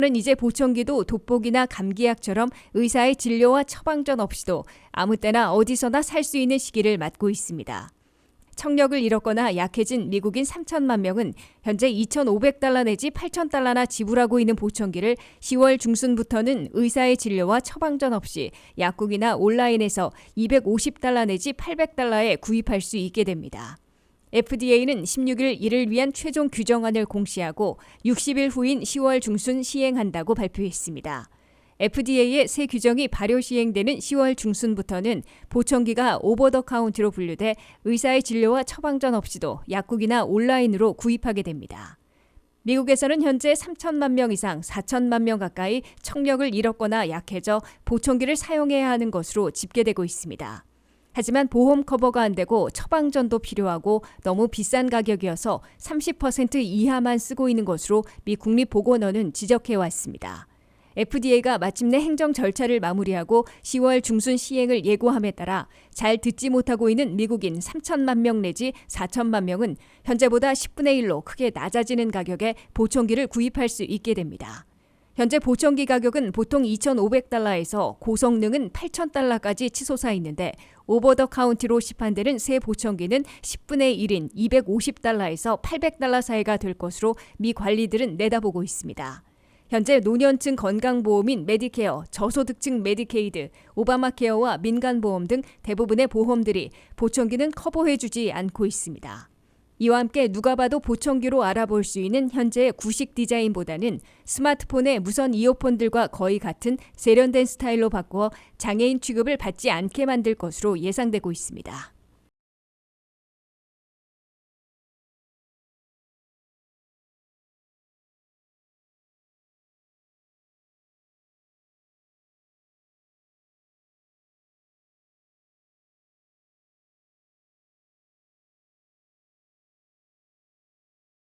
는 이제 보청기도 돋보기나 감기약처럼 의사의 진료와 처방전 없이도 아무 때나 어디서나 살 수 있는 시기를 맞고 있습니다. 청력을 잃었거나 약해진 미국인 3천만 명은 현재 2,500달러 내지 8,000달러나 지불하고 있는 보청기를 10월 중순부터는 의사의 진료와 처방전 없이 약국이나 온라인에서 250달러 내지 800달러에 구입할 수 있게 됩니다. FDA는 16일 이를 위한 최종 규정안을 공시하고 60일 후인 10월 중순 시행한다고 발표했습니다. FDA의 새 규정이 발효 시행되는 10월 중순부터는 보청기가 오버 더 카운트로 분류돼 의사의 진료와 처방전 없이도 약국이나 온라인으로 구입하게 됩니다. 미국에서는 현재 3천만 명 이상 4천만 명 가까이 청력을 잃었거나 약해져 보청기를 사용해야 하는 것으로 집계되고 있습니다. 하지만 보험 커버가 안 되고 처방전도 필요하고 너무 비싼 가격이어서 30% 이하만 쓰고 있는 것으로 미 국립보건원은 지적해 왔습니다. FDA가 마침내 행정 절차를 마무리하고 10월 중순 시행을 예고함에 따라 잘 듣지 못하고 있는 미국인 3천만 명 내지 4천만 명은 현재보다 10분의 1로 크게 낮아지는 가격에 보청기를 구입할 수 있게 됩니다. 현재 보청기 가격은 보통 2,500달러에서 고성능은 8,000달러까지 치솟아 있는데 오버 더 카운티로 시판되는 새 보청기는 10분의 1인 250달러에서 800달러 사이가 될 것으로 미 관리들은 내다보고 있습니다. 현재 노년층 건강보험인 메디케어, 저소득층 메디케이드, 오바마 케어와 민간보험 등 대부분의 보험들이 보청기는 커버해주지 않고 있습니다. 이와 함께 누가 봐도 보청기로 알아볼 수 있는 현재의 구식 디자인보다는 스마트폰의 무선 이어폰들과 거의 같은 세련된 스타일로 바꾸어 장애인 취급을 받지 않게 만들 것으로 예상되고 있습니다.